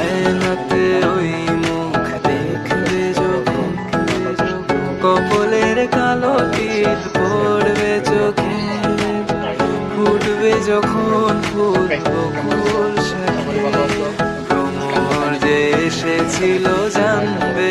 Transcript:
আয়নাতে ওই মুখ দেখবে যখন কপলের কালো তীর পড়বে চোখে, ফুটবে যখন ফুল বকুল সাথে। ভ্রমর যে জানবে